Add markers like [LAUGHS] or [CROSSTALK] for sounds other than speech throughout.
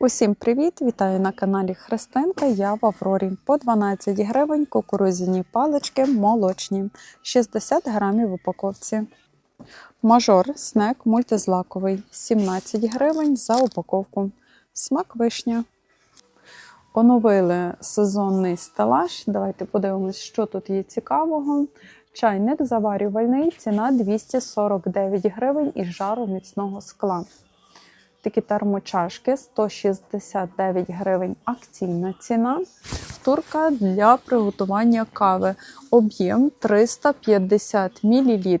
Усім привіт! Вітаю на каналі Христинка. Я в Аврорі. По 12 гривень кукурузяні палички молочні, 60 грамів в упаковці. Мажор снек мультизлаковий 17 гривень за упаковку. Смак вишня. Оновили сезонний стелаж. Давайте подивимось, що тут є цікавого. Чайник заварювальний, ціна 249 гривень із жару міцного скла. Такі термочашки 169 гривень акційна ціна. Турка для приготування кави. Об'єм 350 мл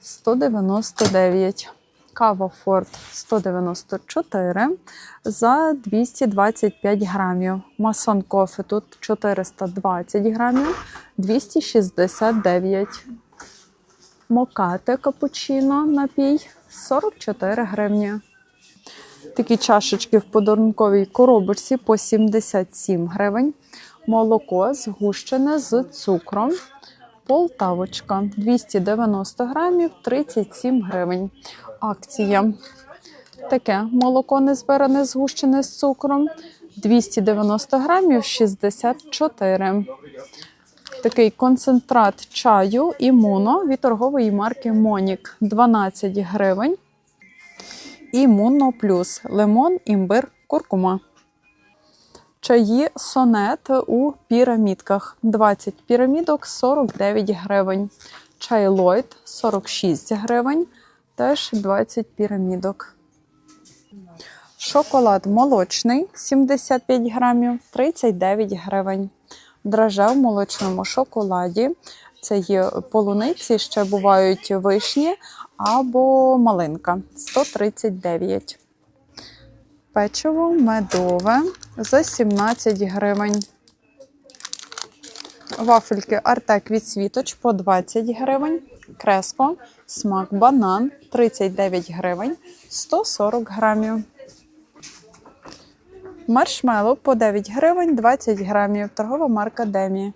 199. Кава Форд 194 за 225 грамів. Масон кофе тут 420 грамів 269. Мокате капучино напій 44 гривні. Такі чашечки в подарунковій коробочці по 77 гривень. Молоко згущене з цукром. Полтавочка 290 грамів 37 гривень. Акція. Таке молоко незбиране згущене з цукром 290 грамів 64. Такий концентрат чаю імуно від торгової марки Монік 12 гривень. Імуно плюс лимон, імбир, куркума. Чаї сонет у пірамідках. 20 пірамідок 49 гривень. Чай Лойд 46 гривень. Теж 20 пірамідок. Шоколад молочний 75 грамів 39 гривень. Драже в молочному шоколаді. Це є полуниці, ще бувають вишні або малинка 139. Печиво медове за 17 гривень. Вафельки Артек від світоч по 20 гривень. Креско, смак банан 39 гривень 140 грамів. Маршмело по 9 гривень 20 грамів. Торгова марка Демі.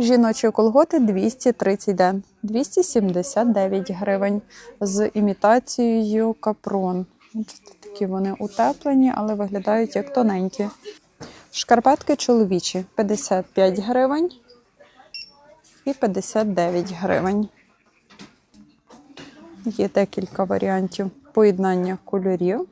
Жіночі колготи 230 ден, 279 гривень з імітацією капрон. Такі вони утеплені, але виглядають як тоненькі. Шкарпетки чоловічі 55 гривень і 59 гривень. Є декілька варіантів поєднання кольорів.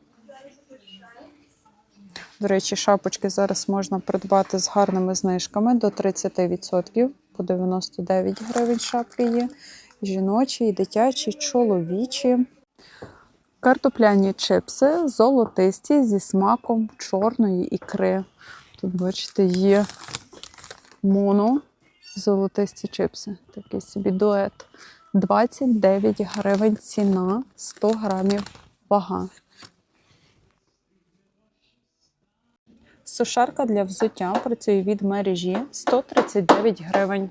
До речі, шапочки зараз можна придбати з гарними знижками до 30%. По 99 гривень шапки є. Жіночі, дитячі, чоловічі. Картопляні чипси золотисті зі смаком чорної ікри. Тут, бачите, є моно золотисті чипси. Такий собі дует. 29 гривень ціна, 100 грамів вага. Сушарка для взуття працює від мережі 139 гривень.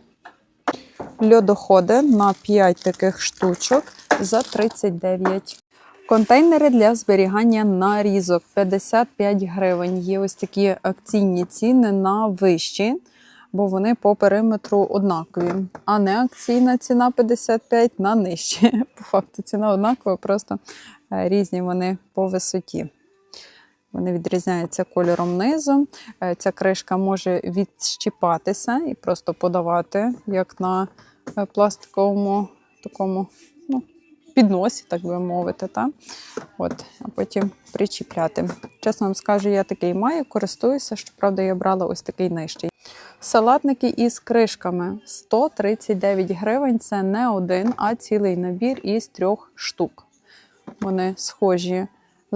Льодоходи на 5 таких штучок за 39. Контейнери для зберігання нарізок 55 гривень. Є ось такі акційні ціни на вищі, бо вони по периметру однакові. А не акційна ціна 55 на нижчі. [LAUGHS] По факту ціна однакова, просто е, різні вони по висоті. Вони відрізняються кольором низу. Е, Ця кришка може відщіпатися і просто подавати, як на е, пластиковому такому ну, підносі, так би мовити. Та? От, а потім причіпляти. Чесно вам скажу, я такий маю, користуюся, щоправда, я брала ось такий нижчий. Салатники із кришками 139 гривень. Це не один, а цілий набір із трьох штук. Вони схожі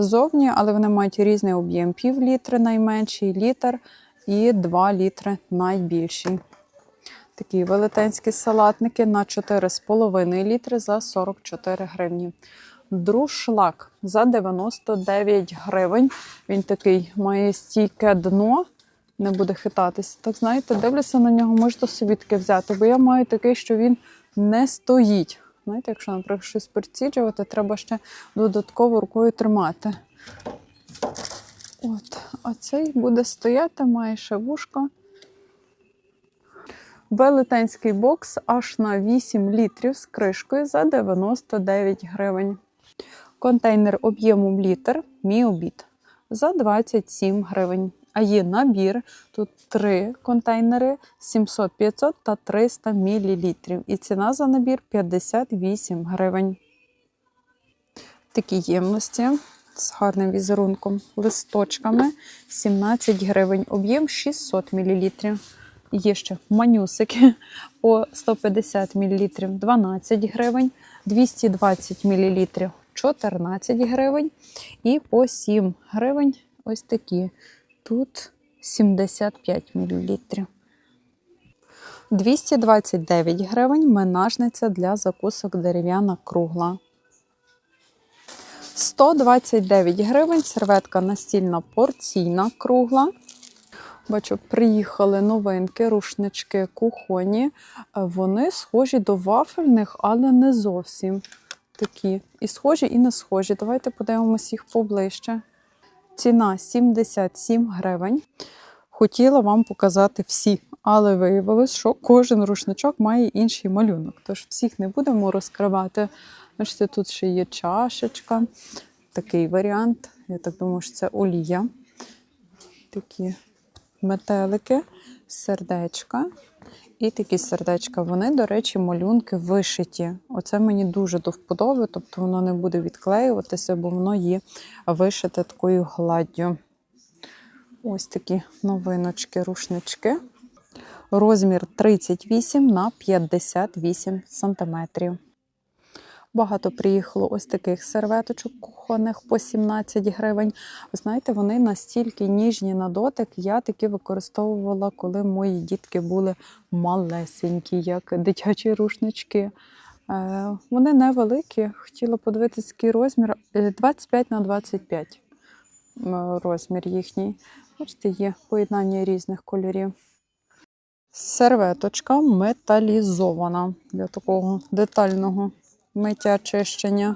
ззовні, але вони мають різний об'єм: пів літри найменший, літр і 2 літри найбільший. Такі велетенські салатники на 4,5 літри за 44 гривні. Друшлак за 99 гривень. Він такий має стійке дно, не буде хитатися. Так знаєте, дивлюся на нього, можете собі таке взяти, бо я маю такий, що він не стоїть. Знаєте, якщо, наприклад, щось приціджувати, треба ще додатково рукою тримати. От, а цей буде стояти, має ще вушко. Велетенський бокс аж на 8 літрів з кришкою за 99 гривень. Контейнер об'ємом літр, мій обід. за 27 гривень. А є набір, тут три контейнери 700, 500 та 300 мл. І ціна за набір 58 гривень. Такі ємності з гарним візерунком, листочками 17 гривень, об'єм 600 мл. Є ще манюсики [LAUGHS] по 150 мл 12 гривень, 220 мл 14 гривень і по 7 гривень ось такі. Тут 75 мл. 229 гривень менажниця для закусок дерев'яна кругла. 129 гривень серветка настільна порційна кругла. Бачу, приїхали новинки, рушнички кухоні. Вони схожі до вафельних, але не зовсім такі. І схожі, і не схожі. Давайте подивимось їх поближче. Ціна 77 гривень. Хотіла вам показати всі, але виявилось, що кожен рушничок має інший малюнок. Тож всіх не будемо розкривати. Бачите, тут ще є чашечка. Такий варіант. Я так думаю, що це олія. Такі метелики, сердечка. І такі сердечка. Вони, до речі, малюнки вишиті. Оце мені дуже до вподоби, тобто воно не буде відклеюватися, бо воно є вишите такою гладдю. Ось такі новиночки, рушнички. Розмір 38 на 58 сантиметрів. Багато приїхало ось таких серветочок кухонних по 17 гривень. Ви знаєте, вони настільки ніжні на дотик. Я такі використовувала, коли мої дітки були малесенькі, як дитячі рушнички. Е, Вони невеликі. Хотіла подивитися, який розмір. Е, 25 на 25 розмір їхній. Бачите, є поєднання різних кольорів. Серветочка металізована для такого детального миття чищення.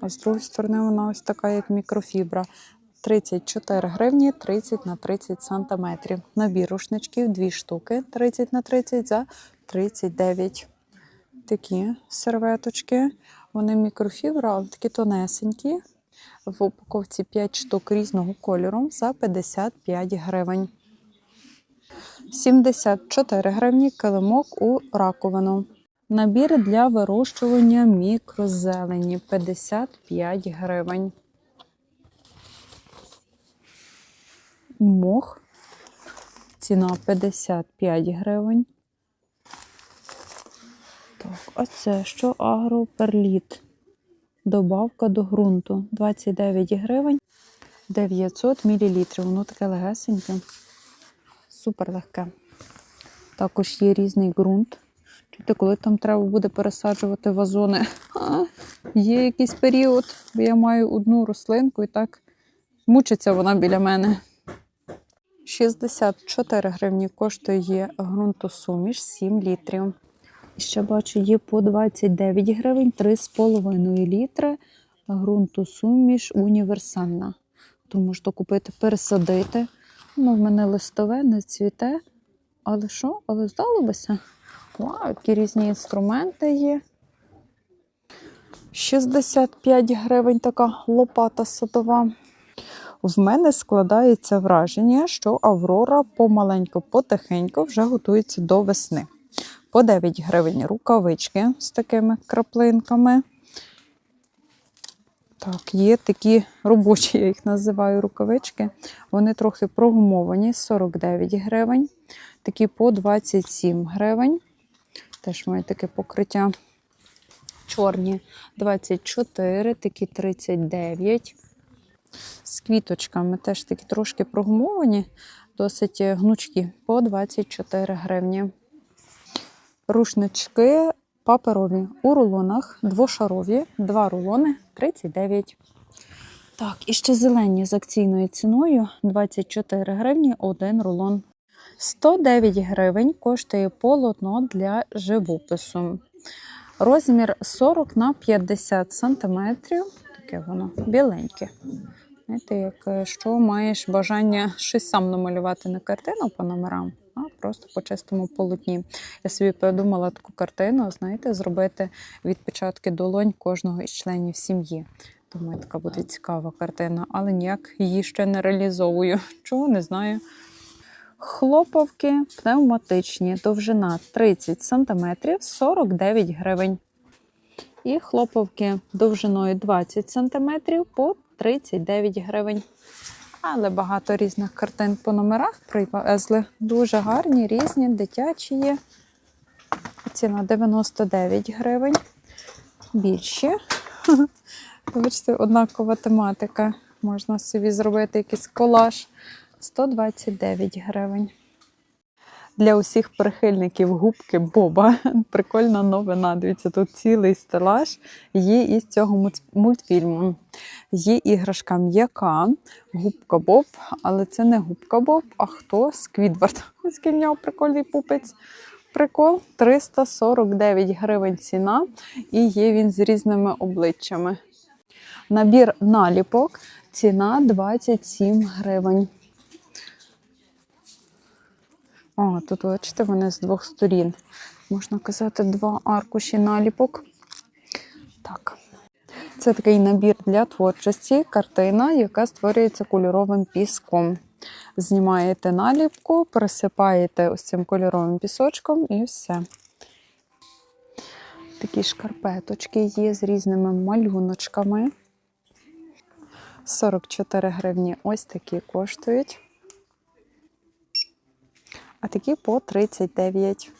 А з другої сторони вона ось така, як мікрофібра. 34 гривні 30 на 30 сантиметрів. Набір рушничків, дві штуки 30 на 30 за 39. Такі серветочки. Вони мікрофібра, але такі тонесенькі. В упаковці 5 штук різного кольору за 55 гривень. 74 гривні килимок у раковину. Набір для вирощування мікрозелені 55 гривень. Мох. Ціна 55 гривень. Так, а це що агроперліт? Добавка до ґрунту 29 гривень 900 мл. Воно таке легесеньке. Супер легке. Також є різний ґрунт. Чуєте, коли там треба буде пересаджувати вазони, [LAUGHS] а, є якийсь період, бо я маю одну рослинку і так мучиться вона біля мене. 64 гривні коштує ґрунтосуміш 7 літрів. І Ще бачу, є по 29 гривень 3,5 літри ґрунтосуміш універсальна. То можете купити, пересадити. Ну, в мене листове, не цвіте. Але що? Але здалося? Вау, які різні інструменти є. 65 гривень така лопата садова. В мене складається враження, що Аврора помаленьку, потихеньку вже готується до весни. По 9 гривень рукавички з такими краплинками. Так, є такі робочі, я їх називаю рукавички. Вони трохи прогумовані, 49 гривень. Такі по 27 гривень. Теж мають таке покриття. Чорні 24, такі 39. З квіточками теж такі трошки прогумовані, досить гнучкі, по 24 гривні. Рушнички паперові у рулонах, двошарові, два рулони 39. Так, і ще зелені з акційною ціною 24 гривні один рулон. 109 гривень коштує полотно для живопису. Розмір 40 на 50 сантиметрів. Таке воно біленьке. Знаєте, як е, маєш бажання щось сам намалювати не картину по номерам, а просто по чистому полотні. Я собі придумала таку картину, знаєте, зробити відпечатки долонь кожного із членів сім'ї. Думаю, така буде цікава картина, але ніяк її ще не реалізовую. Чого не знаю. Хлоповки пневматичні, довжина 30 см, 49 гривень. І хлоповки довжиною 20 см по 39 гривень. Але багато різних картин по номерах привезли. Дуже гарні, різні, дитячі є. Ціна 99 гривень. Більші. [LAUGHS] Бачите, однакова тематика. Можна собі зробити якийсь колаж. 129 гривень. Для усіх прихильників губки Боба [LAUGHS] прикольна новина. Дивіться, тут цілий стелаж є із цього мультфільму. Є іграшка м'яка, губка Боб, але це не губка Боб, а хто? Сквідвард. [LAUGHS] Нього прикольний пупець. Прикол 349 гривень ціна, і є він з різними обличчями. Набір наліпок ціна 27 гривень. О, тут бачите, вони з двох сторін. Можна казати, два аркуші наліпок. Так. Це такий набір для творчості, картина, яка створюється кольоровим піском. Знімаєте наліпку, присипаєте ось цим кольоровим пісочком і все. Такі шкарпеточки є з різними малюночками. 44 гривні ось такі коштують. А такі по 39.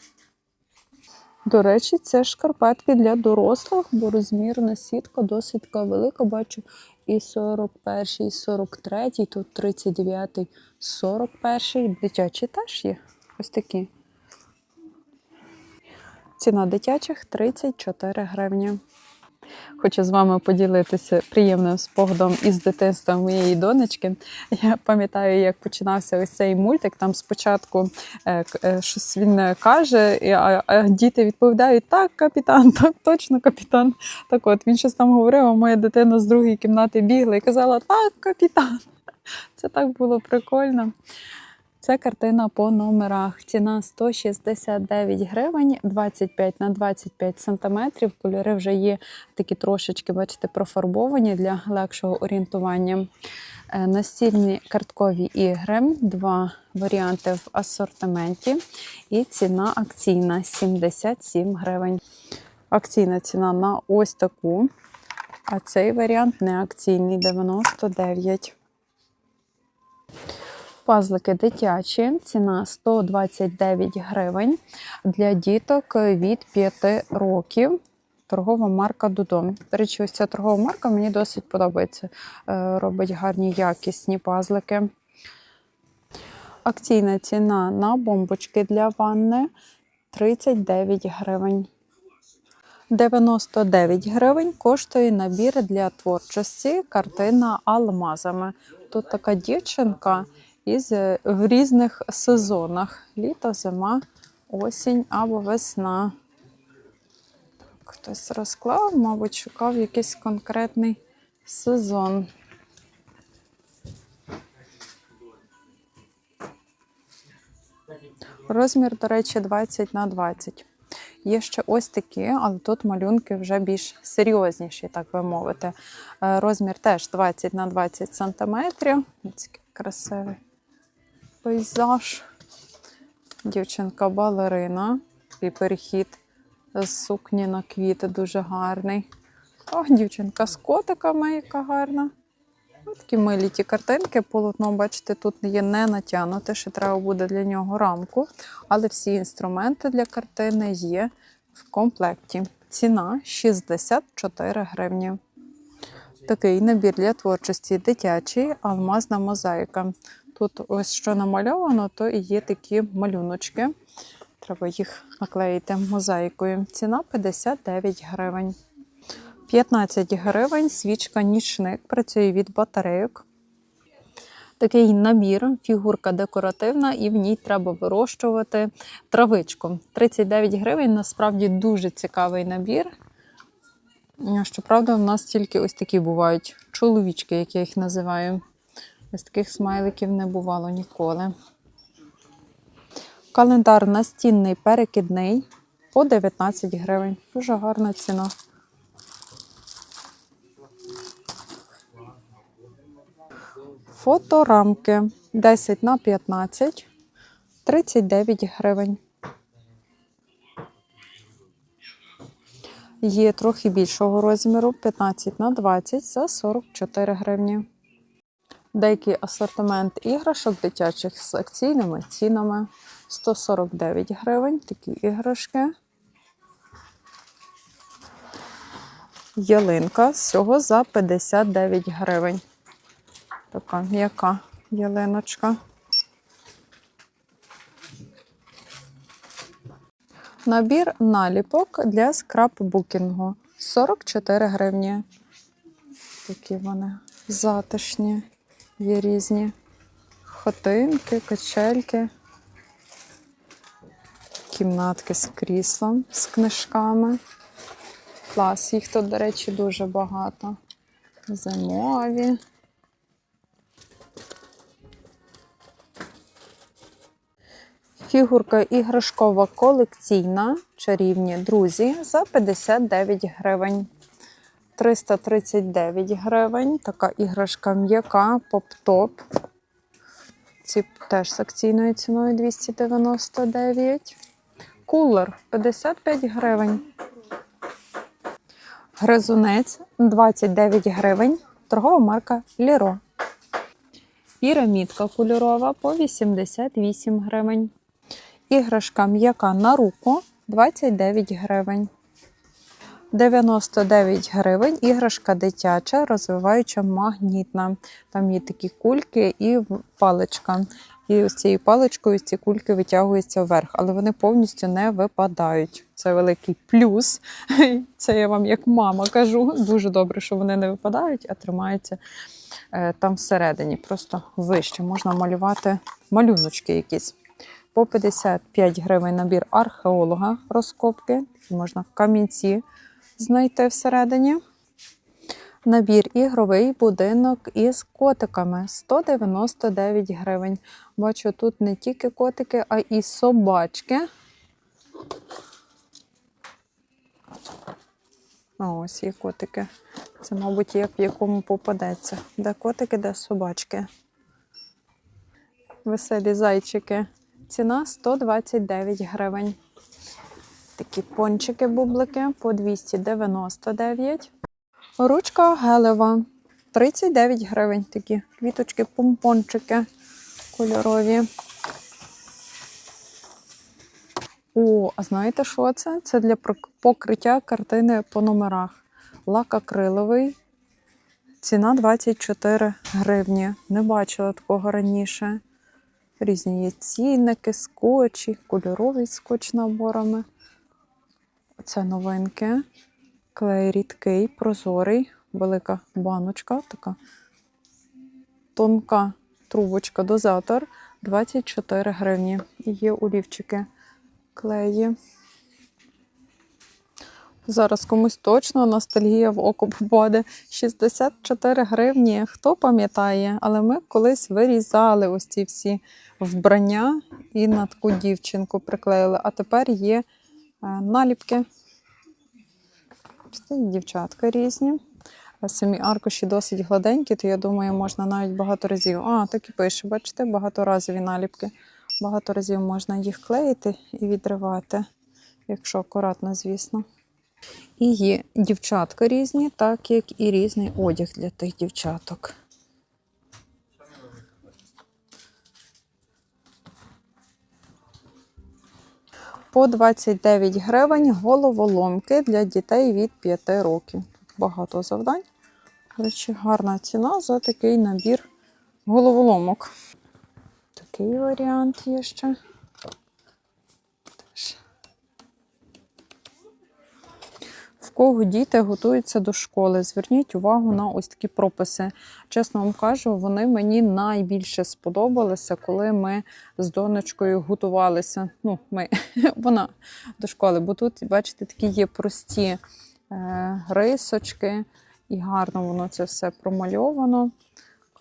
До речі, це шкарпетки для дорослих, бо розмірна сітка досить велика. Бачу і 41, і 43, тут 39, 41. Дитячі теж є. Ось такі. Ціна дитячих 34 гривні. Хочу з вами поділитися приємним спогадом із дитинства моєї донечки. Я пам'ятаю, як починався ось цей мультик. Там спочатку е, е, щось він е, каже, а діти відповідають: так, капітан, [LAUGHS] так, точно капітан. Так от він щось там говорив, а моя дитина з другої кімнати бігла і казала: Так, капітан. [LAUGHS] Це так було прикольно. Це картина по номерах. Ціна 169 гривень, 25 на 25 сантиметрів. Кольори вже є такі трошечки, бачите, профарбовані для легшого орієнтування. Е, Настільні карткові ігри, два варіанти в асортименті. І ціна акційна 77 гривень. Акційна ціна на ось таку. А цей варіант не акційний 99. Пазлики дитячі, ціна 129 гривень для діток від 5 років. Торгова марка Дудон. До речі, ось ця торгова марка мені досить подобається. Е, Робить гарні якісні пазлики. Акційна ціна на бомбочки для ванни 39 гривень. 99 гривень коштує набір для творчості картина алмазами. Тут така дівчинка із е, в різних сезонах: літо, зима, осінь або весна. Так, хтось розклав, мабуть, шукав якийсь конкретний сезон. Розмір, до речі, 20 на 20. Є ще ось такі, але тут малюнки вже більш серйозніші, так би мовити. Е, Розмір теж 20 на 20 сантиметрів. Ось красивий пейзаж. Дівчинка балерина. І перехід з сукні на квіти дуже гарний. О, дівчинка з котиками, яка гарна. Такі милі ті картинки. Полотно, бачите, тут є не натягнуте, ще треба буде для нього рамку. Але всі інструменти для картини є в комплекті. Ціна 64 гривні. Такий набір для творчості дитячий, алмазна мозаїка. Тут ось що намальовано, то і є такі малюночки. Треба їх наклеїти мозаїкою. Ціна 59 гривень. 15 гривень свічка нічник працює від батарейок. Такий набір, фігурка декоративна, і в ній треба вирощувати травичку. 39 гривень насправді дуже цікавий набір. Щоправда, в нас тільки ось такі бувають чоловічки, як я їх називаю. Ось таких смайликів не бувало ніколи. Календар настінний перекидний по 19 гривень. Дуже гарна ціна. Фоторамки 10 на 15 39 гривень. Є трохи більшого розміру 15 на 20 за 44 гривні. Деякий асортимент іграшок дитячих з акційними цінами 149 гривень. Такі іграшки. Ялинка всього за 59 гривень. Така м'яка ялиночка. Набір наліпок для скрапбукінгу 44 гривні. Такі вони затишні, є різні хатинки, качельки, кімнатки з кріслом, з книжками. Клас, їх тут, до речі, дуже багато. Зимові. Фігурка іграшкова колекційна, чарівні друзі, за 59 гривень. 339 гривень. Така іграшка м'яка, поп-топ. Ці теж з акційною ціною 299. Кулер 55 гривень. Гризунець 29 гривень. Торгова марка Ліро. Пірамідка кольорова по 88 гривень. Іграшка м'яка на руку 29 гривень. 99 гривень. Іграшка дитяча, розвиваюча магнітна. Там є такі кульки і паличка. І з цією паличкою ці кульки витягуються вверх, але вони повністю не випадають. Це великий плюс. [LAUGHS] Це я вам як мама кажу. Дуже добре, що вони не випадають, а тримаються е, там всередині. Просто вище можна малювати малюночки якісь. По 55 гривень набір археолога розкопки. Можна в камінці знайти всередині. Набір ігровий будинок із котиками 199 гривень. Бачу, тут не тільки котики, а і собачки. А ось є котики. Це, мабуть, як в якому попадеться. Де котики, де собачки. Веселі зайчики. Ціна 129 гривень. Такі пончики-бублики по 299. Ручка гелева 39 гривень. Такі квіточки, помпончики кольорові. О, а знаєте, що це? Це для покриття картини по номерах. Лак акриловий. Ціна 24 гривні. Не бачила такого раніше. Різні є цінники, скотчі, кольоровий скотч наборами. Це новинки. Клей рідкий, прозорий, велика баночка, така тонка трубочка, дозатор 24 гривні. Є олівчики клеї. Зараз комусь точно ностальгія в око попаде. 64 гривні. Хто пам'ятає, але ми колись вирізали ось ці всі вбрання і на таку дівчинку приклеїли. А тепер є наліпки. Дівчатка різні. Самі аркуші досить гладенькі, то я думаю, можна навіть багато разів. А, так і пише, бачите, багаторазові наліпки. Багато разів можна їх клеїти і відривати, якщо акуратно, звісно. І є дівчатка різні, так як і різний одяг для тих дівчаток. По 29 гривень головоломки для дітей від 5 років. Багато завдань. Речі, гарна ціна за такий набір головоломок. Такий варіант є ще. Теж. В кого діти готуються до школи, зверніть увагу на ось такі прописи. Чесно вам кажу, вони мені найбільше сподобалися, коли ми з донечкою готувалися. Ну, ми, [LAUGHS] вона до школи, бо тут, бачите, такі є прості е, рисочки, і гарно воно це все промальовано.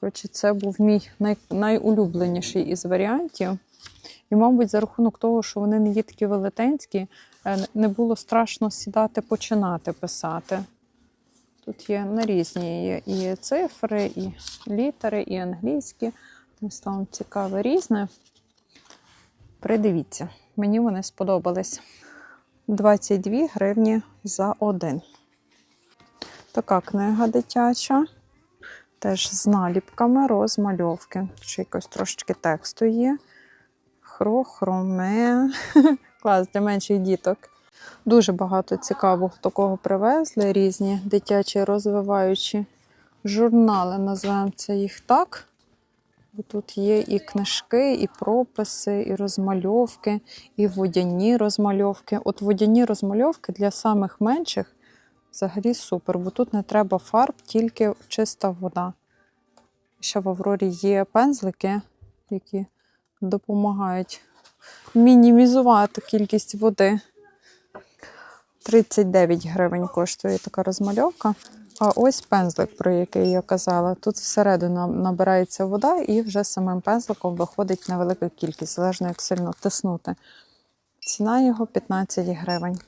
Коротше, це був мій най, найулюбленіший із варіантів. І, мабуть, за рахунок того, що вони не є такі велетенські, не було страшно сідати починати писати. Тут є на різні і цифри, і літери, і англійські. Там цікаве різне. Придивіться, мені вони сподобались. 22 гривні за один. Така книга дитяча. Теж з наліпками, розмальовки. Ще якось трошечки тексту є. Хрохроме. [LAUGHS] Клас для менших діток. Дуже багато цікавого такого привезли. Різні дитячі розвиваючі журнали, називаємо це їх так. Бо тут є і книжки, і прописи, і розмальовки, і водяні розмальовки. От водяні розмальовки для самих менших взагалі супер, бо тут не треба фарб, тільки чиста вода. Ще в Аврорі є пензлики, які допомагають мінімізувати кількість води. 39 гривень коштує така розмальовка. А ось пензлик, про який я казала. Тут всередину набирається вода, і вже самим пензликом виходить невелика кількість, залежно як сильно тиснути. Ціна його 15 гривень.